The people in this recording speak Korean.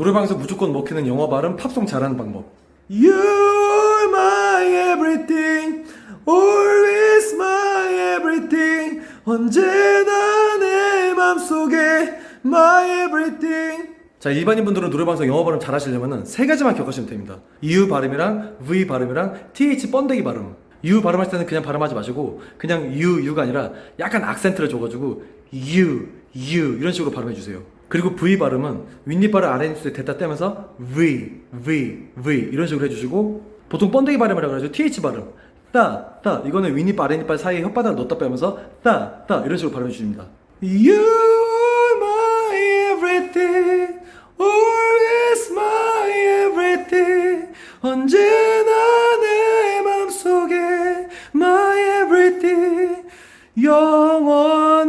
노래방에서 무조건 먹히는 영어 발음 팝송 잘하는 방법. You're my everything, always my everything. 언제나 내 맘속에 my everything. 자, 일반인 분들은 노래방에서 영어 발음 잘 하시려면 세 가지만 기억하시면 됩니다. U 발음이랑 V 발음이랑 TH 번데기 발음. U 발음할 때는 그냥 발음하지 마시고 그냥 U, U가 아니라 약간 악센트를 줘가지고 U, U 이런 식으로 발음해 주세요. 그리고 V 발음은 윗니발을 아랫입술에 대다 떼면서 V, V, V 이런 식으로 해주시고 보통 번데기 발음이라고 하죠. TH 발음. 따, 따. 이거는 윗니발, 아랫니발 사이에 혓바닥을 넣었다 빼면서 따, 따. 이런 식으로 발음해 주십니다. You my everything. Always my everything. 언제나 내 맘속에 my everything. 영원.